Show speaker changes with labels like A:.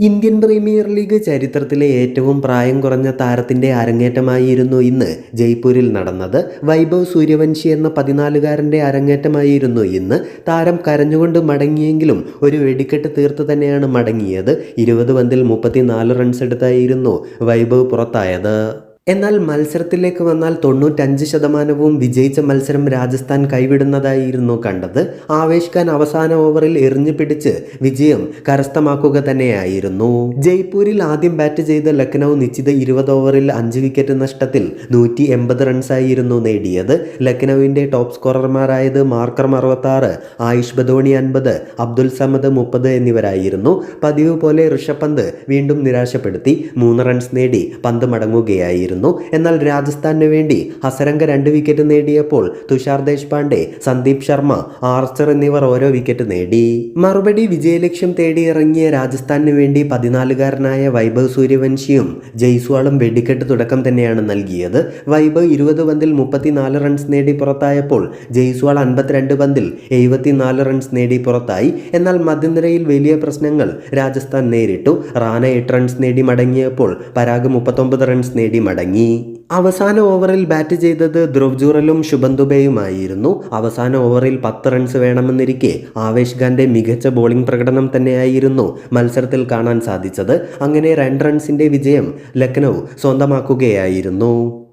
A: Indian premier league ചരിത്രത്തിലെ ഏറ്റവും പ്രായം കുറഞ്ഞ താരത്തിന്റെ അരങ്ങേറ്റമായിരുന്നു ഇന്ന് ജയ്പൂരിൽ നടന്നത്. വൈഭവ് സൂര്യവംശി എന്ന പതിനാലുകാരന്റെ അരങ്ങേറ്റമായിരുന്നു ഇന്ന്. താരം കരഞ്ഞുകൊണ്ട് മടങ്ങിയെങ്കിലും ഒരു വെടിക്കെട്ട് തീർത്ത് തന്നെയാണ് മടങ്ങിയത്. ഇരുപത് പന്തിൽ മുപ്പത്തിനാല് റൺസ് എടുത്തായിരുന്നു വൈഭവ് പുറത്തായത്. എന്നാൽ മത്സരത്തിലേക്ക് വന്നാൽ തൊണ്ണൂറ്റഞ്ച് ശതമാനവും വിജയിച്ച മത്സരം രാജസ്ഥാൻ കൈവിടുന്നതായിരുന്നു കണ്ടത്. ആവേശ് ഖാൻ അവസാന ഓവറിൽ എറിഞ്ഞു പിടിച്ച് വിജയം കരസ്ഥമാക്കുക തന്നെയായിരുന്നു. ജയ്പൂരിൽ ആദ്യം ബാറ്റ് ചെയ്ത ലക്നൗ നിശ്ചിത ഇരുപത് ഓവറിൽ അഞ്ച് വിക്കറ്റ് നഷ്ടത്തിൽ നൂറ്റി എൺപത് റൺസായിരുന്നു നേടിയത്. ലക്നൌവിന്റെ ടോപ്പ് സ്കോറർമാരായത് മാർക്കർ അറുപത്താറ് ആയുഷ് ബദോണി അൻപത് അബ്ദുൽ സമദ് മുപ്പത് എന്നിവരായിരുന്നു. പതിവ് പോലെ ഋഷഭ് പന്ത് വീണ്ടും നിരാശപ്പെടുത്തി മൂന്ന് റൺസ് നേടി പന്ത് മടങ്ങുകയായിരുന്നു. എന്നാൽ രാജസ്ഥാനു വേണ്ടി ഹസരംഗ രണ്ട് വിക്കറ്റ് നേടിയപ്പോൾ തുഷാർ ദേശ്പാണ്ഡെ സന്ദീപ് ശർമ്മ ആർച്ചർ എന്നിവർ ഓരോ വിക്കറ്റ് നേടി. മറുപടി വിജയലക്ഷ്യം തേടി ഇറങ്ങിയ രാജസ്ഥാനു വേണ്ടി പതിനാലുകാരനായ വൈഭവ് സൂര്യവംശിയും ജയ്സ്വാളും വെടിക്കെട്ട് തുടക്കം തന്നെയാണ് നൽകിയത്. വൈഭവ് ഇരുപത് പന്തിൽ മുപ്പത്തിനാല് റൺസ് നേടി പുറത്തായപ്പോൾ ജയ്സ്വാൾ അൻപത്തിരണ്ട് പന്തിൽ എഴുപത്തിനാല് റൺസ് നേടി പുറത്തായി. എന്നാൽ മധ്യനിരയിൽ വലിയ പ്രശ്നങ്ങൾ രാജസ്ഥാൻ നേരിട്ടു. റാന എട്ട് റൺസ് നേടി മടങ്ങിയപ്പോൾ പരാഗ് മുപ്പത്തൊമ്പത് റൺസ് നേടി മടങ്ങി. അവസാന ഓവറിൽ ബാറ്റ് ചെയ്തത് ധ്രുവ് ജൂറലും ശുഭം ദുബെയുമായിരുന്നു. അവസാന ഓവറിൽ പത്ത് റൺസ് വേണമെന്നിരിക്കെ ആവേശ് ഖാന്റെ മികച്ച ബോളിംഗ് പ്രകടനം തന്നെയായിരുന്നു മത്സരത്തിൽ കാണാൻ സാധിച്ചത്. അങ്ങനെ രണ്ട് റൺസിന്റെ വിജയം ലക്നൗ സ്വന്തമാക്കുകയായിരുന്നു.